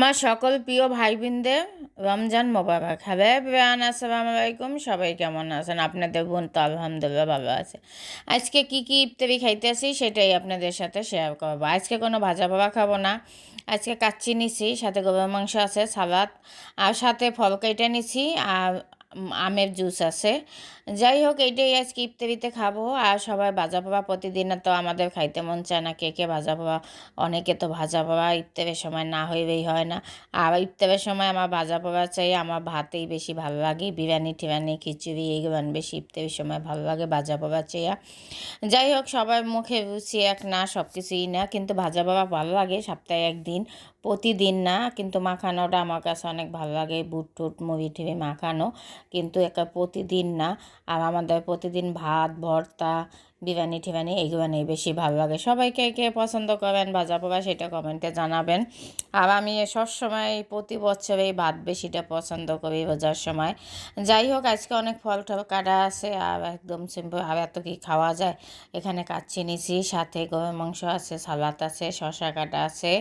আমার সকল প্রিয় ভাই বোনদের রমজান মোবারক। হ্যালো বেয়ান আসসালাম আলাইকুম। সবাই কেমন আছেন? আপনাদের বোন তো আলহামদুলিল্লাহ ভালো আছে। আজকে কি কি ইফতারি খাইতেছি সেটাই আপনাদের সাথে শেয়ার করব। আজকে কোনো ভাজা ভাবা খাব না। আজকে কাচ্চি নিছি, সাথে গরুর মাংস আছে, সালাদ, আর সাথে ফল কেটে নিছি, আর আমের জুস আছে। যাই হোক, এইটাই আজকে ইফতারিতে খাব। আর সবাই ভাজা পাবা প্রতিদিন তো আমাদের খাইতে মন চায় না। কে কে ভাজা পাবা অনেকে তো ভাজা পাবা ইফতারের সময় না হইলেই হয় না। আর ইফতারের সময় আমার ভাজা পাবা চাই, আমার ভাতেই বেশি ভালো লাগে। বিরিয়ানি টিরানি খিচুড়ি, এইগুলো বেশি ইফতারের সময় ভালো লাগে ভাজা পাবা চাইয়া। যাই হোক, সবার মুখে রুচি এক না সব কিছুই না। কিন্তু ভাজা পাবা ভালো লাগে সপ্তাহে একদিন। প্রতিদিন না, কিন্তু মাখানোটা আমার কাছে অনেক ভালো লাগে। বুট টুট মুড়ি টুড়ি মাখানো, কিন্তু একা প্রতিদিন না। আর আমাদের প্রতিদিন ভাত, ভর্তা বিরিয়ানি টিরানি এইগুলো নিয়ে বেশি ভালো লাগে। সবাইকে কে পছন্দ করেন ভাজা পোড়া সেটা কমেন্টে জানাবেন। আর আমি সবসময় প্রতি বছর এই ভাত বেশিটা পছন্দ করি রোজার সময়। যাই হোক, আজকে অনেক ফল টল কাটা আছে আর একদম সিম্পল আর এত কি খাওয়া যায়? এখানে কাচ্চি নিছি সাথে গরুর মাংস আছে, সালাদ আছে শশা কাটা আছে,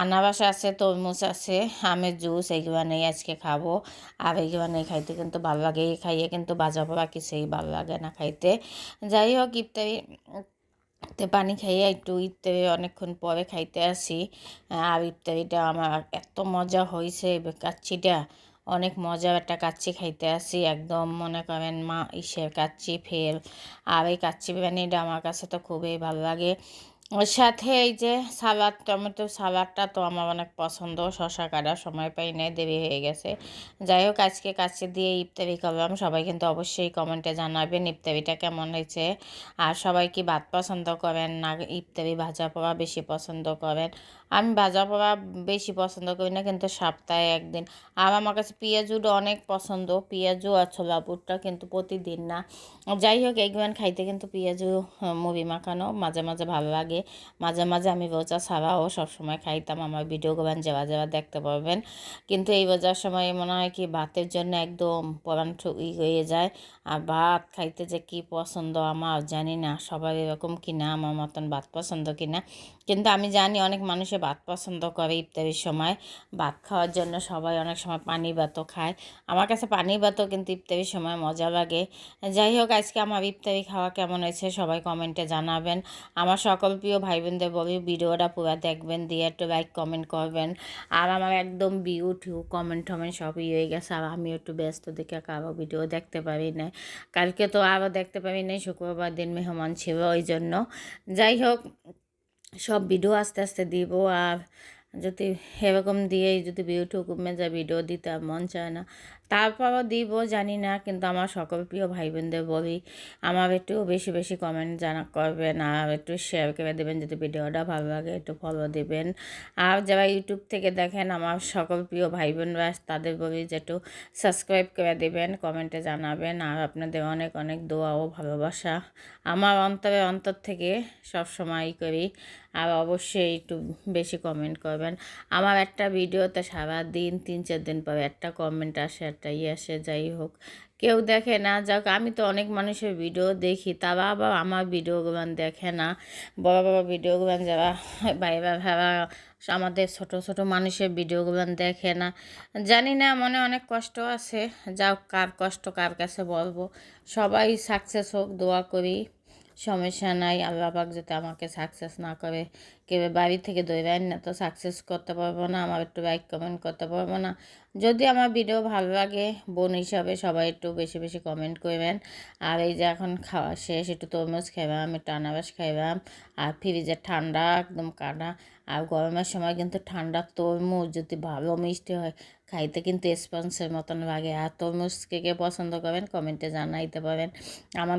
আনারস আছে, তরমুজ আছে, আমের জুস এইগুলো নিয়ে আজকে খাব। আর এইগুলো নিয়ে খাইতে কিন্তু ভালো লাগে, খাইয়ে কিন্তু বাজা পোড়া কিছুই ভালো লাগে না খাইতে। যাই হোক ইফতারি তে পানি খাইয়ে একটু ইফতারি অনেকক্ষণ পরে খাইতে আসি। আর ইফতারিটা আমার এত মজা হয়েছে কাচ্চিটা অনেক মজার একটা কাচ্চি খাইতে আসি। একদম মনে করেন মা, ইসের কাচ্চি ফেল আর এই কাচ্চি বিরিয়ানিটা আমার কাছে তো খুবই ভালো লাগে। ওর সাথে এই যে সালাদ, টমেটো সালাদটা তো আমার অনেক পছন্দ। শশা কাটার সময় পাই নাই, দেরি হয়ে গেছে। যাই হোক, আজকে কাছে দিয়ে ইফতারি করলাম। সবাই কিন্তু অবশ্যই কমেন্টে জানাবেন ইফতারিটা কেমন হয়েছে। আর সবাই কি ভাত পছন্দ করেন না ইফতারি ভাজা পোড়া বেশি পছন্দ করেন? আমি ভাজা পোড়া বেশি পছন্দ করি না, কিন্তু সপ্তাহে একদিন। আর আমার কাছে পেঁয়াজুটা অনেক পছন্দ। পেঁয়াজু আর ছোলা বুটটা কিন্তু প্রতিদিন না। যাই হোক এগুলো খাইতে কিন্তু পেঁয়াজু মুড়ি মাখানো মাঝে মাঝে ভালো লাগে। মাঝে মাঝে আমি রোজা ছাড়াও সবসময় খাইতাম। আমার ভিডিও গান যাওয়া যাওয়া দেখতে পারবেন। কিন্তু এই রোজার সময় মনে হয় কি, ভাতের জন্য একদম পরাণ ই হয়ে যায়। আর ভাত খাইতে যে কি পছন্দ আমার জানি না, সবার এরকম কিনা আমার মতন ভাত পছন্দ কিনা কিন্তু আমি জানি অনেক মানুষে ভাত পছন্দ করে ইফতারির সময়। ভাত খাওয়ার জন্য সবাই অনেক সময় পানি ভাতও খায়। আমার কাছে পানি ভাতও কিন্তু ইফতারির সময় মজা লাগে। যাই হোক, আজকে আমার ইফতারি খাওয়া কেমন হয়েছে সবাই কমেন্টে জানাবেন। আমার সকল প্রিয় ভাই বোনদের বলি, ভিডিওটা পুরো দেখবেন, দিয়ে একটু লাইক কমেন্ট করবেন। আর আমার একদম বিউ টিউ কমেন্ট টমেন্ট সবই হয়ে গেছে, আর আমি একটু ব্যস্ত দেখে কারও ভিডিও দেখতে পারি না কালকে তো আরও দেখতে পারি না শুক্রবার দিন মেহমান ছিল ওই জন্য। যাই হোক, সব ভিডিও আস্তে আস্তে দিব, আর যদি এরকম দিয়েই যদি ইউটিউব যায় ভিডিও দিতে মন চায় না। তারপরও দিব, জানি না, কিন্তু আমার সকল প্রিয় ভাই বোনদের বলি, আমার একটু বেশি বেশি কমেন্ট জানা করবেন আর একটু শেয়ার করে দেবেন, যদি ভিডিওটা ভালো লাগে একটু ফলো দেবেন। আর যারা ইউটিউব থেকে দেখেন, আমার সকল প্রিয় ভাই বোনরা তাদের বলি যে একটু সাবস্ক্রাইব করে দেবেন কমেন্টে জানাবেন। আর আপনাদের অনেক অনেক দোয়া ও ভালোবাসা। আমার অন্তরে অন্তর থেকে সব সময় করি। আর অবশ্যই একটু বেশি কমেন্ট করবেন। আমার একটা ভিডিওতে সারাদিন তিন চার দিন পরে একটা কমেন্ট আসে, একটা ইয়ে আসে, যাই হোক। কেউ দেখে না যাক আমি তো অনেক মানুষের ভিডিও দেখি, তারা আবার আমার ভিডিওগুলো দেখে না। বড় বড় ভিডিওগুলো যারা বাইরে ভাড়া আমাদের ছোট ছোট মানুষের ভিডিওগুলো দেখে না। জানি না, মনে অনেক কষ্ট আছে। যাও কার কষ্ট কার কাছে বলব। সবাই সাকসেস হোক, দোয়া করি। সমস্যা নাই, আল্লাহ যাতে আমাকে সাকসেস না করে। কেউ বাড়ি থেকে দৌড়ায় না তো সাকসেস করতে পারব না, আমার একটু লাইক কমেন্ট করতে পারব না। যদি আমার ভিডিও ভালো লাগে, বোন হিসাবে সবাই একটু বেশি বেশি কমেন্ট করবেন। আর এই যে এখন খাওয়া শেষ, একটু তরমুজ খাইবাম, একটু আনারস খাইবাম, আর ফ্রিজের ঠান্ডা, একদম কাটা। আর গরমের সময় কিন্তু ঠান্ডা তরমুজ, যদি ভালো মিষ্টি হয়, খাইতে কিন্তু স্পঞ্জের মতন লাগে। আর তরমুজ কে কে পছন্দ করেন কমেন্টে জানাইতে পারেন আমার